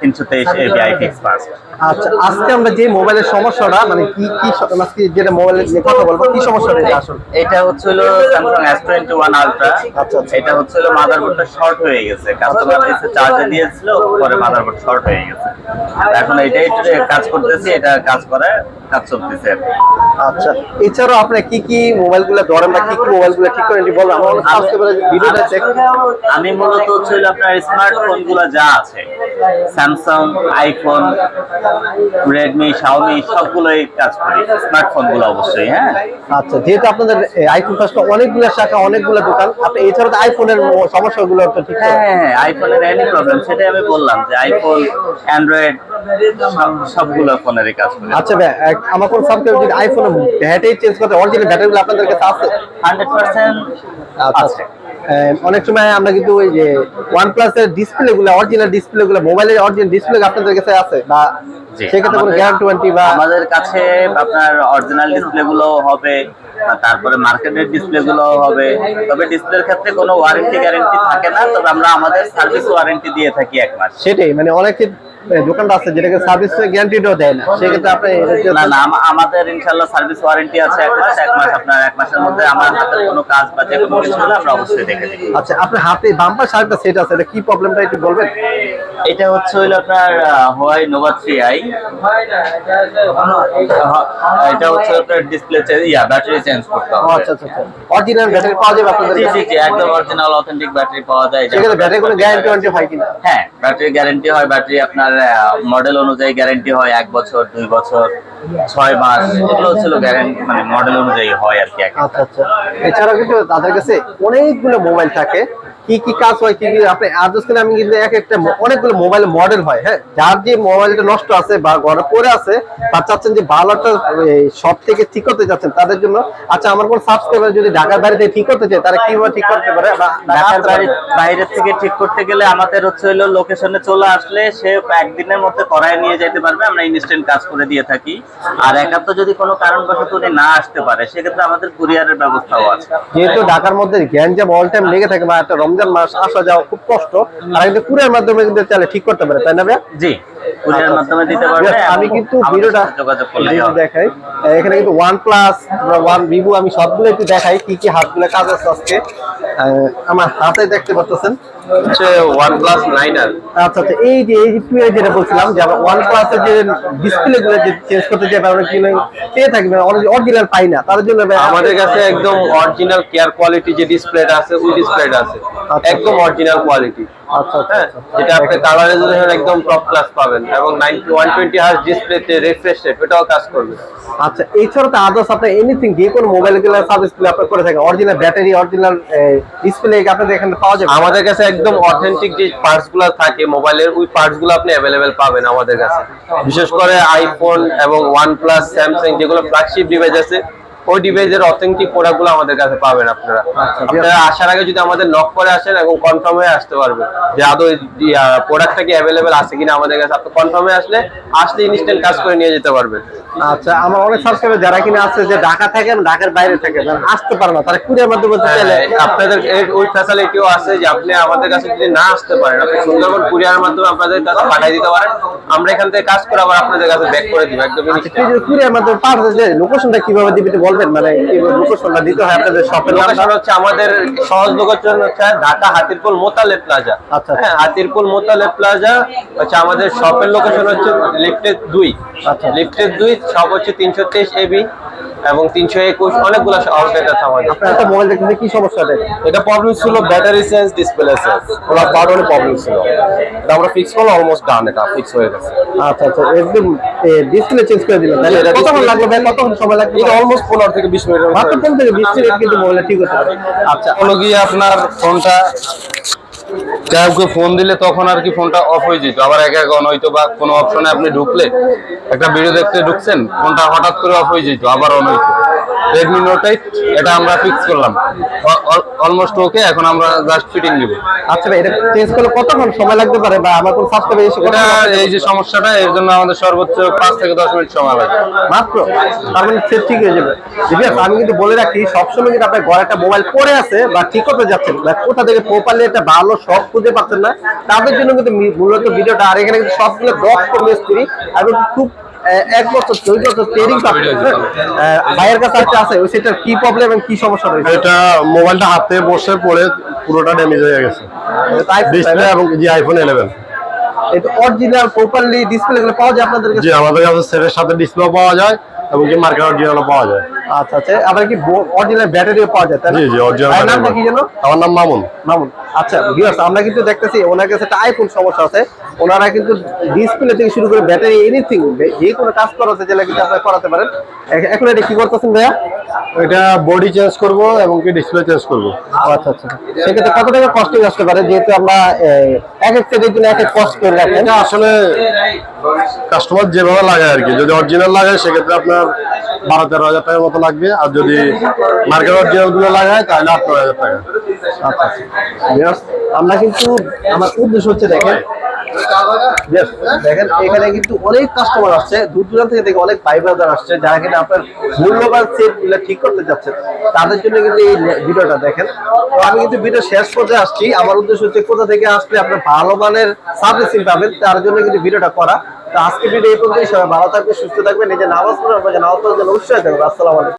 323 ABI fix fast আচ্ছা। আজকে আমরা যে মোবাইলের সমস্যাটা মানে কি কি আজকে যেটা মোবাইলের নিয়ে কথা বলব কি সমস্যা এটা আসলে? এটা হচ্ছে হলো Samsung S21 Ultra আচ্ছা, আচ্ছা এটা হচ্ছে হলো মাদারবোর্ডটা শর্ট হয়ে গেছে। কাস্টমার এসে চার্জে দিয়েছিল পরে মাদারবোর্ড শর্ট হয়ে গেছে। এখন এটাই কাজ করতেছি এটা কাজ করে কাজ চলতেছে। আচ্ছা এছাড়াও আপনি কি কি মোবাইলগুলো ধরেন বা কি কি মোবাইলগুলো ঠিক করেন বলবেন আমার আজকে ভিডিওটা চেক আমি মূলত হচ্ছে হলো আপনার স্মার্টফোনগুলো যা আছে স্যামসাং আইফোন রেডমি শাওমি সবগুলোই কাজ করি। স্মার্টফোনগুলো অবশ্যই হ্যাঁ। আচ্ছা যেহেতু আপনাদের আইফোন ফার্স্ট অনেকগুলো শাখা অনেকগুলো দোকান আপনি এছাড়াও তো আইফোনের সমস্যাগুলো তো ঠিক হ্যাঁ হ্যাঁ আইফোনের এনি প্রবলেম সেটাই আমি বললাম যে আইফোন অ্যান্ড্রয়েড সবগুলো ফোনেরই কাজ করি। আচ্ছা ভাই আমার কোন সাবস্ক্রাইবার যদি আইফোন ব্যাটারি চেঞ্জ করতে অরিজিনাল ব্যাটারিগুলো আপনাদের কাছে আছে? হান্ড্রেড পার্সেন্ট আচ্ছা। আছে। আহ, অনেক সময় আমরা কিন্তু ওই যে ওয়ান প্লাস এর ডিসপ্লে গুলো অরিজিনাল ডিসপ্লে গুলো মোবাইলের অরিজিনাল ডিসপ্লে আপনাদের কাছে আছে? বা সেক্ষেত্রে কোনো আমাদের- গ্যারান্টি বা আমাদের কাছে আপনার অরিজিনাল ডিসপ্লে গুলো হবে তারপরে মার্কেটের ডিসপ্লে গুলো হবে। তবে ডিসপ্লের ক্ষেত্রে কোনো ওয়ারেন্টি গ্যারান্টি থাকে না তবে আমরা আমাদের সার্ভিস ওয়ারেন্টি দিয়ে থাকি এক মাস সেটাই মানে অনেকে দোকানটা আছে যেটাকে সার্ভিস গ্যারান্টিটাও দেয় না। সেক্ষেত্রে আপনি না না আমাদের ইনশাল্লাহ সার্ভিস ওয়ারেন্টি আছে এক মাস এক মাস আপনার এক মাসের মধ্যে আমার হাতের কোনো কাজ বা যে কোনো কিছু হলে আমরা অবশ্যই দেখে দিই আচ্ছা আপনার হাতে বাম্পার শার্টটা সেট আছে এটা কি প্রবলেমটা একটু বলবেন? এটা হচ্ছে হইল আপনার হোয়াই নোভা থ্রি আই এটা হচ্ছে আপনার ডিসপ্লে ইয়া ব্যাটারি চেঞ্জ করতে হবে। আচ্ছা আচ্ছা আচ্ছা। অরিজিনাল ব্যাটারি পাওয়া যাবে আপনাদের জি জি একদম অরিজিনাল অথেন্টিক ব্যাটারি পাওয়া যায়। সেক্ষেত্রে ব্যাটারি কোনো গ্যারান্টি ওয়ারেন্টি হয় কিনা? হ্যাঁ ব্যাটারি গ্যারান্টি হয় ব্যাটারি আপনার মডেল অনুযায়ী গ্যারান্টি হয় এক বছর দুই বছর ছয় মাস এগুলো হচ্ছিল গ্যারান্টি মানে মডেল অনুযায়ী হয় আর কি আচ্ছা আচ্ছা। এছাড়াও কিন্তু তাদের কাছে অনেকগুলো মোবাইল থাকে। কি কি কাজ হয় কি কি আপনি আদর্শ আমি কিন্তু এক একটা অনেকগুলো মোবাইল মডেল হয় হ্যাঁ? যার যে মোবাইলটা নষ্ট আছে বা ঘরে পড়ে আছে বা চাচ্ছেন যে ভালো একটা সব থেকে ঠিক করতে যাচ্ছেন তাদের জন্য আচ্ছা আমার কোন সাবস্ক্রাইবার যদি ঢাকার বাইরে থেকে ঠিক করতে চায় তারা কীভাবে ঠিক করতে পারে? বা ঢাকার বাড়ি বাইরের থেকে ঠিক করতে গেলে আমাদের হচ্ছে হলো লোকেশনে চলে আসলে সে একদিনের মধ্যে করায় নিয়ে যেতে পারবে আমরা ইনস্ট্যান্ট কাজ করে দিয়ে থাকি। আর একান্ত যদি কোনো কারণবশত উনি না আসতে পারে সেক্ষেত্রে আমাদের কুরিয়ারের ব্যবস্থাও আছে। যেহেতু ঢাকার মধ্যে গ্যাঞ্জাম অল টাইম লেগে থাকে বা একটা রমজান মাস আসা যাওয়া খুব কষ্ট আর কিন্তু কুরিয়ার মাধ্যমে কিন্তু চাইলে ঠিক করতে পারে তাই না ভাইয়া? জি কুরিয়ার মাধ্যমে দিতে পারবে আমি কিন্তু ভিডিওটা যোগাযোগ করলে দেখাই এখানে কিন্তু ওয়ান প্লাস ওয়ান ভিভো আমি সবগুলো একটু দেখাই কি কি হাতগুলো কাজ আছে আজকে। আমার হাতে দেখতে পাচ্ছেন। হচ্ছে নাইন আর আচ্ছা আচ্ছা এই যে এই টু এর যেটা বলছিলাম যে আমরা এর যে ডিসপ্লে গুলো যে চেঞ্জ করতে যাবে আমরা কি পেয়ে থাকবে অরিজিনাল পাই না তার জন্য আমাদের কাছে একদম অরিজিনাল কেয়ার কোয়ালিটি যে ডিসপ্লেটা আছে ওই ডিসপ্লেটা আছে। আচ্ছা। একদম অরিজিনাল কোয়ালিটি যেটা আপনি কালার রেজুলেশন একদম টপ ক্লাস পাবেন এবং নাইনটি ওয়ান ডিসপ্লেতে রিফ্রেশ রেট এটাও কাজ করবে। আচ্ছা এছাড়া তো আদার্স আপনি এনিথিং যে কোনো মোবাইলগুলো সার্ভিসগুলো আপনি করে থাকেন অরিজিনাল ব্যাটারি অরিজিনাল ডিসপ্লে এখানে পাওয়া যাবে? আমাদের কাছে একদম অথেন্টিক যে পার্টসগুলো থাকে মোবাইলের ওই পার্টসগুলো আপনি অ্যাভেলেবেল পাবেন আমাদের কাছে। বিশেষ করে আইফোন এবং ওয়ান প্লাস স্যামসাং যেগুলো ফ্ল্যাগশিপ ডিভাইস আছে ওই ডিভাইসের অথেন্টিক প্রোডাক্টগুলো আমাদের কাছে পাবেন আপনারা। আপনারা আসার আগে যদি আমাদের নক করে আসেন এবং কনফার্ম হয়ে আসতে পারবেন যে আদৌ প্রোডাক্টটা কি অ্যাভেলেবেল আছে কিনা আমাদের কাছে। আপনি কনফার্ম হয়ে আসলে আসলে ইনস্ট্যান্ট কাজ করে নিয়ে যেতে পারবেন। আচ্ছা আমার অনেক সাবস্ক্রাইবার যারা কিনা আছে যে ঢাকা থাকে ঢাকার বাইরে থাকে আসতে পারে না তারা কুরিয়ার মাধ্যমে চাইলে হ্যাঁ, আপনাদের ওই ফ্যাসিলিটিও আছে যে আপনি আমাদের কাছে যদি না আসতে পারেন আপনি সুন্দরবন কুরিয়ার মাধ্যমে আপনাদের কাছে পাঠিয়ে দিতে পারেন আমরা এখান থেকে কাজ করে আবার আপনাদের কাছে ব্যাক করে দিব একদম কুরিয়ার মাধ্যমে পাঠাতে যে লোকেশনটা কীভাবে দিবে একটু বলবেন? মানে লোকেশনটা দিতে হয় আপনাদের শপের লোকেশন হচ্ছে আমাদের সহজ লোকেশন হচ্ছে ঢাকা হাতিরপুল মোতালে প্লাজা আচ্ছা। হ্যাঁ হাতিরপুল মোতালে প্লাজা হচ্ছে আমাদের শপের লোকেশন হচ্ছে লিফটের দুই। আচ্ছা। লিফটের দুই সব হচ্ছে তিনশো তেইশ এবি এবং তিনশো একুশ অনেকগুলো আপনার একটা মোবাইল দেখতে কি সমস্যা এটা এটা প্রবলেম ছিল ব্যাটারি সেন্স ডিসপ্লে সেন্স ওরা বারবারই প্রবলেম ছিল। আমরা ফিক্স করলে অলমোস্ট ডান এটা ফিক্স হয়ে গেছে। আচ্ছা আচ্ছা একদম ডিসপ্লে চেঞ্জ করে দিলেন। তাহলে এটা কতক্ষণ লাগল ভাই? কতক্ষণ সময় লাগবে? এটা অলমোস্ট পনেরো থেকে বিশ মিনিটের মাত্র মধ্যে পনেরো থেকে বিশ মিনিট কিন্তু মোবাইলটা ঠিক হতে পারে। আচ্ছা হলো গিয়ে আপনার ফোনটা যাই ফোন দিলে তখন আর কি ফোনটা অফ হয়ে যেত। আবার এক এক অন হইতো বা কোনো অপশনে আপনি ঢুকলে একটা ভিডিও দেখতে ঢুকছেন ফোনটা হঠাৎ করে অফ হয়ে যেত আবার অন হইতো। রেডমি নোট এইট এটা আমরা ফিক্স করলাম। অলমোস্ট ওকে এখন আমরা জাস্ট ফিটিং দিব আচ্ছা ভাই এটা চেঞ্জ করলে কতক্ষণ সময় লাগতে পারে বা আমার কোন সাবস্ক্রাইবার এসে এটা এই যে সমস্যাটা এর জন্য আমাদের সর্বোচ্চ পাঁচ থেকে দশ মিনিট সময় লাগে। মাত্র? তার মানে সেট ঠিক হয়ে যাবে। ঠিক আছে আমি কিন্তু বলে রাখি সবসময় কিন্তু আপনার ঘরে একটা মোবাইল পড়ে আছে বা ঠিক করতে যাচ্ছেন বা কোথা থেকে প্রপারলি একটা ভালো শখ খুঁজে পাচ্ছেন না। তাদের জন্য কিন্তু মূলত ভিডিওটা আর এখানে কিন্তু সবগুলো দক্ষ মিস্ত্রি এবং খুব এক বছর দুই বছর ট্রেনিং? ভাইয়ের কাছে একটা আছে ওই সেটার কি প্রবলেম এবং কি সমস্যা রয়েছে? এটা মোবাইলটা হাতে বসে পড়ে পুরোটা ড্যামেজ হয়ে গেছে। ডিসপ্লে এবং জি আইফোন ইলেভেন এটা অরিজিনাল প্রপারলি ডিসপ্লে গুলো পাওয়া যায় আপনাদের কাছে? জি আমাদের কাছে সেটের সাথে ডিসপ্লে পাওয়া যায়। এবং কি মার্কেট অরিজিনাল পাওয়া যায়। আচ্ছা আচ্ছা আবার কি অরিজিনাল ব্যাটারিও পাওয়া যায় তাই না? জি জি অরিজিনাল নামটা কি জানো আমার নাম মামুন। মামুন। আচ্ছা ভিউয়ার্স আমরা কিন্তু দেখতেছি ওনার কাছে একটা আইফোন সমস্যা আছে। ওনারা কিন্তু ডিসপ্লে থেকে শুরু করে ব্যাটারি এনিথিং যে কোনো কাজ করাতে চাইলে কিন্তু আপনারা করাতে পারেন। এখন এটা কি করতেছেন ভাইয়া? এটা বডি চেঞ্জ করব এবং কি ডিসপ্লে চেঞ্জ করব। আচ্ছা আচ্ছা সেক্ষেত্রে কত টাকা কস্টিং আসতে পারে? যেহেতু আমরা এক এক সেটের জন্য এক এক কস্ট করে রাখেন। এটা আসলে কাস্টমার যেভাবে লাগায় আর কি। যদি অরিজিনাল লাগায় সেক্ষেত্রে আপনার বারো, তেরো হাজার টাকার মতো লাগবে। আর যদি মার্কেটগুলো লাগায়, তাহলে আট নয় হাজার টাকা। আচ্ছা আমরা কিন্তু, আমার উদ্দেশ্য হচ্ছে দেখেন দেখেন, এখানে কিন্তু অনেক কাস্টমার আসছে, দূর দূরান্ত থেকে দেখে অনেক ভাই ব্রাদার আসছে, যারা কিনা আপনার মূল্যবান সেটগুলো ঠিক করতে যাচ্ছেন তাদের জন্য কিন্তু এই ভিডিওটা দেখেন। তো আমি কিন্তু ভিডিও শেষ পর্যায়ে আসছি। আমার উদ্দেশ্য হচ্ছে কোথা থেকে আসলে আপনার ভালো মানের সার্ভিসিং পাবেন, তার জন্য কিন্তু ভিডিওটা করা। আজকে ভিডিও এই পর্যন্তই, সবাই ভালো থাকবে সুস্থ থাকবে নিজের নামাজ পড়ে আপনাকে নামাজ পড়ার জন্য উৎসাহ থাকবে আসসালাম আলাইকুম।